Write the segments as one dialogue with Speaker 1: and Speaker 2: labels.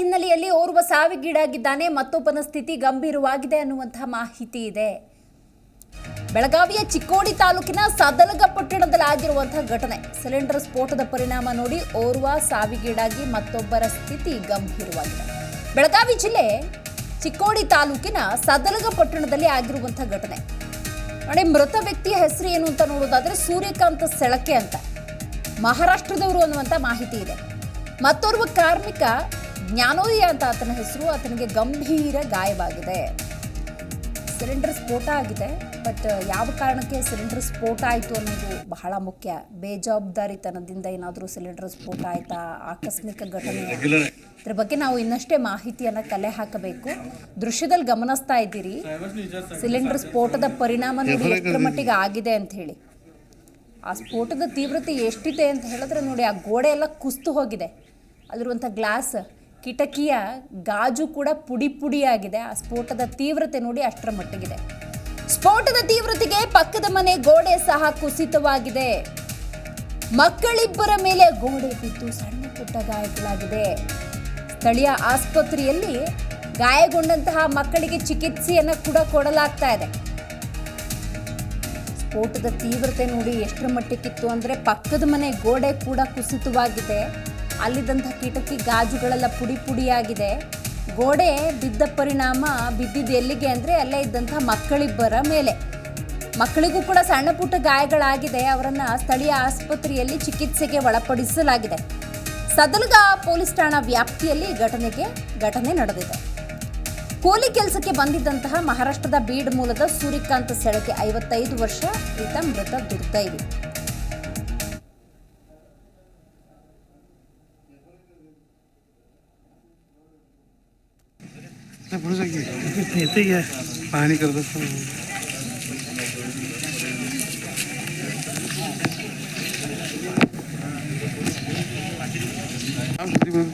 Speaker 1: ಹಿನ್ನೆಲೆಯಲ್ಲಿ ಓರ್ವ ಸಾವಿಗೀಡಾಗಿದ್ದಾನೆ, ಮತ್ತೊಬ್ಬನ ಸ್ಥಿತಿ ಗಂಭೀರವಾಗಿದೆ ಅನ್ನುವಂತಹ ಮಾಹಿತಿ ಇದೆ. ಬೆಳಗಾವಿಯ ಚಿಕ್ಕೋಡಿ ತಾಲೂಕಿನ ಸದಲಗ ಪಟ್ಟಣದಲ್ಲಿ ಆಗಿರುವಂತಹ ಘಟನೆ. ಸಿಲಿಂಡರ್ ಸ್ಫೋಟದ ಪರಿಣಾಮ ನೋಡಿ ಓರ್ವ ಸಾವಿಗೀಡಾಗಿ, ಮತ್ತೊಬ್ಬರ ಸ್ಥಿತಿ ಗಂಭೀರವಾಗಿದೆ. ಬೆಳಗಾವಿ ಜಿಲ್ಲೆ ಚಿಕ್ಕೋಡಿ ತಾಲೂಕಿನ ಸದಲಗ ಪಟ್ಟಣದಲ್ಲಿ ಆಗಿರುವಂತಹ ಘಟನೆ. ನೋಡಿ, ಮೃತ ವ್ಯಕ್ತಿಯ ಹೆಸರು ಏನು ಅಂತ ನೋಡೋದಾದ್ರೆ ಸೂರ್ಯಕಾಂತ ಸೆಳಕೆ ಅಂತ. ಮಹಾರಾಷ್ಟ್ರದವರು ಅನ್ನುವಂಥ ಮಾಹಿತಿ ಇದೆ. ಮತ್ತೋರ್ವ ಕಾರ್ಮಿಕ ಜ್ಞಾನೋದಯ ಅಂತ ಆತನ ಹೆಸರು ಆತನಿಗೆ ಗಂಭೀರ ಗಾಯವಾಗಿದೆ. ಸಿಲಿಂಡರ್ ಸ್ಫೋಟ ಆಗಿದೆ ಬಟ್ ಯಾವ ಕಾರಣಕ್ಕೆ ಸಿಲಿಂಡರ್ ಸ್ಫೋಟ ಆಯಿತು ಅನ್ನೋದು ಬಹಳ ಮುಖ್ಯ. ಬೇಜವಾಬ್ದಾರಿತನದಿಂದ ಏನಾದರೂ ಸಿಲಿಂಡರ್ ಸ್ಫೋಟ ಆಯ್ತಾ? ಆಕಸ್ಮಿಕ ಘಟನೆ ಇದ್ರ ಬಗ್ಗೆ ನಾವು ಇನ್ನಷ್ಟೇ ಮಾಹಿತಿಯನ್ನು ಕಲೆ ಹಾಕಬೇಕು. ದೃಶ್ಯದಲ್ಲಿ ಗಮನಿಸ್ತಾ ಇದ್ದೀರಿ. ಸಿಲಿಂಡರ್ ಸ್ಫೋಟದ ಪರಿಣಾಮ ನೋಡಿ ಎಷ್ಟರ ಮಟ್ಟಿಗೆ ಆಗಿದೆ ಅಂತ ಹೇಳಿ. ಆ ಸ್ಫೋಟದ ತೀವ್ರತೆ ಎಷ್ಟಿದೆ ಅಂತ ಹೇಳಿದ್ರೆ ನೋಡಿ ಆ ಗೋಡೆ ಎಲ್ಲ ಕುಸ್ತು ಹೋಗಿದೆ. ಅಲ್ಲಿರುವಂಥ ಗ್ಲಾಸ್ ಕಿಟಕಿಯ ಗಾಜು ಕೂಡ ಪುಡಿ ಪುಡಿಯಾಗಿದೆ. ಆ ಸ್ಫೋಟದ ತೀವ್ರತೆ ನೋಡಿ ಅಷ್ಟರ ಮಟ್ಟಿಗಿದೆ. ಸ್ಫೋಟದ ತೀವ್ರತೆಗೆ ಪಕ್ಕದ ಮನೆ ಗೋಡೆ ಸಹ ಕುಸಿತವಾಗಿದೆ. ಮಕ್ಕಳಿಬ್ಬರ ಮೇಲೆ ಗೋಡೆ ಬಿದ್ದು ಸಣ್ಣ ಪುಟ್ಟ ಗಾಯಗಳಾಗಿದೆ. ಸ್ಥಳೀಯ ಆಸ್ಪತ್ರೆಯಲ್ಲಿ ಗಾಯಗೊಂಡಂತಹ ಮಕ್ಕಳಿಗೆ ಚಿಕಿತ್ಸೆಯನ್ನು ಕೂಡ ಕೊಡಲಾಗ್ತಾ ಇದೆ. ಸ್ಫೋಟದ ತೀವ್ರತೆ ನೋಡಿ ಎಷ್ಟರ ಮಟ್ಟಕ್ಕಿತ್ತು ಅಂದರೆ ಪಕ್ಕದ ಮನೆ ಗೋಡೆ ಕೂಡ ಕುಸಿತವಾಗಿದೆ. ಅಲ್ಲಿದ್ದಂಥ ಕಿಟಕಿ ಗಾಜುಗಳೆಲ್ಲ ಪುಡಿ ಪುಡಿಯಾಗಿದೆ. ಗೋಡೆ ಬಿದ್ದ ಪರಿಣಾಮ ಬಿದ್ದಿದ್ದು ಎಲ್ಲಿಗೆ ಅಂದರೆ ಅಲ್ಲೇ ಇದ್ದಂಥ ಮಕ್ಕಳಿಬ್ಬರ ಮೇಲೆ. ಮಕ್ಕಳಿಗೂ ಕೂಡ ಸಣ್ಣ ಪುಟ್ಟ ಗಾಯಗಳಾಗಿದೆ. ಅವರನ್ನು ಸ್ಥಳೀಯ ಆಸ್ಪತ್ರೆಯಲ್ಲಿ ಚಿಕಿತ್ಸೆಗೆ ಒಳಪಡಿಸಲಾಗಿದೆ. ಸದಲಗ ಪೊಲೀಸ್ ಠಾಣಾ ವ್ಯಾಪ್ತಿಯಲ್ಲಿ ಘಟನೆಗೆ ಘಟನೆ ನಡೆದಿದೆ. ಕೂಲಿ ಕೆಲಸಕ್ಕೆ ಬಂದಿದ್ದಂತಹ ಮಹಾರಾಷ್ಟ್ರದ ಬೀಡ್ ಮೂಲದ ಸೂರ್ಯಕಾಂತ್ ಸೆಳಕೆ ಐವತ್ತೈದು ವರ್ಷ, ಈತ ಮೃತ ದುರ್ದೈವಿ.
Speaker 2: नाही पुढे जा की येते घ्या पाहणी करत असताना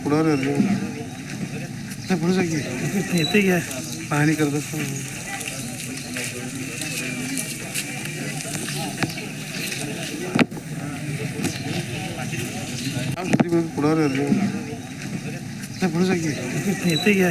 Speaker 2: पुढावर नाही पुढे जा येते घ्या पाहणी करत असताना पुढावर नाही पुढे जा येते घ्या